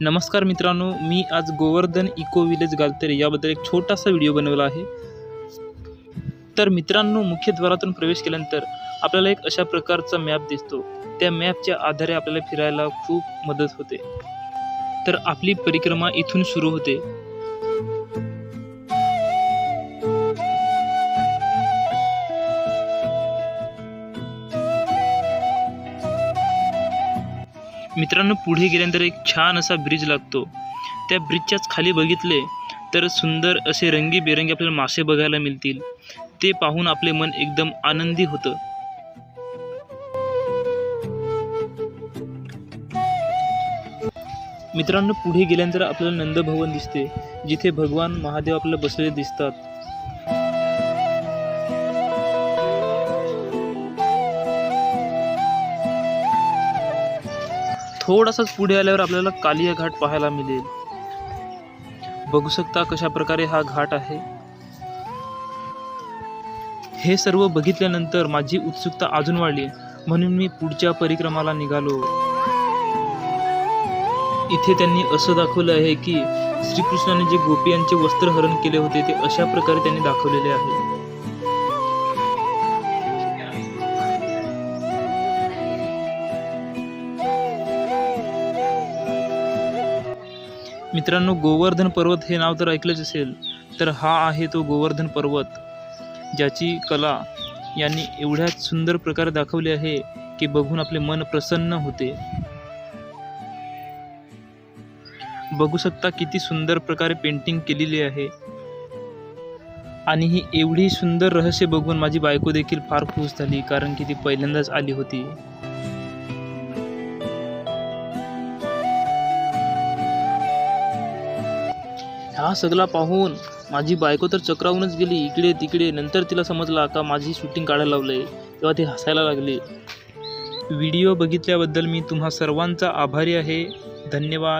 नमस्कार मित्रांनो मी आज गोवर्धन इको विलेज गालतेरे याबद्दल एक छोटासा व्हिडिओ बनवला आहे. तर मित्रांनो मुख्यद्वारातून प्रवेश केल्यानंतर आपल्याला एक अशा प्रकारचा मॅप दिसतो. त्या मॅपच्या आधारे आपल्याला फिरायला खूप मदत होते. तर आपली परिक्रमा इथून सुरू होते. मित्रांनो पुढे गेल्यानंतर एक छान असा ब्रिज लागतो. त्या ब्रिजच्याच खाली बघितले तर सुंदर असे रंगीबेरंगी आपल्याला मासे बघायला मिळतील. ते पाहून आपले मन एकदम आनंदी होतं. मित्रांनो पुढे गेल्यानंतर आपल्याला नंदभवन दिसते. जिथे भगवान महादेव आपल्याला बसलेले दिसतात. थोडासाच पुढे आल्यावर आपल्याला कालिया घाट पाहायला मिळेल. बघू शकता कशा प्रकारे हा घाट आहे. हे सर्व बघितल्यानंतर माझी उत्सुकता अजून वाढली. म्हणून मी पुढच्या परिक्रमाला निघालो. इथे त्यांनी असं दाखवलं आहे की श्रीकृष्णाने जे गोपियांचे वस्त्रहरण केले होते ते अशा प्रकारे त्यांनी दाखवलेले आहे. मित्रांनो गोवर्धन पर्वत हे नाव तर ऐकलंच असेल तर हा आहे तो गोवर्धन पर्वत ज्याची कला यांनी एवढ्या सुंदर प्रकारे दाखवली आहे की बघून आपले मन प्रसन्न होते. बघू शकता किती सुंदर प्रकारे पेंटिंग केलेली आहे. आणि ही एवढी सुंदर रहस्य बघून माझी बायको देखील फार खुश झाली कारण की ती पहिल्यांदाच आली होती. हा सगळा पाहून माझी बायको तर चक्रावूनच गेली इकडे तिकडे. नंतर तिला समजला का माझी शूटिंग काढायला लावलंय. तेव्हा ती हसायला लागली. व्हिडिओ बघितल्याबद्दल मी तुम्हा सर्वांचा आभारी आहे. धन्यवाद.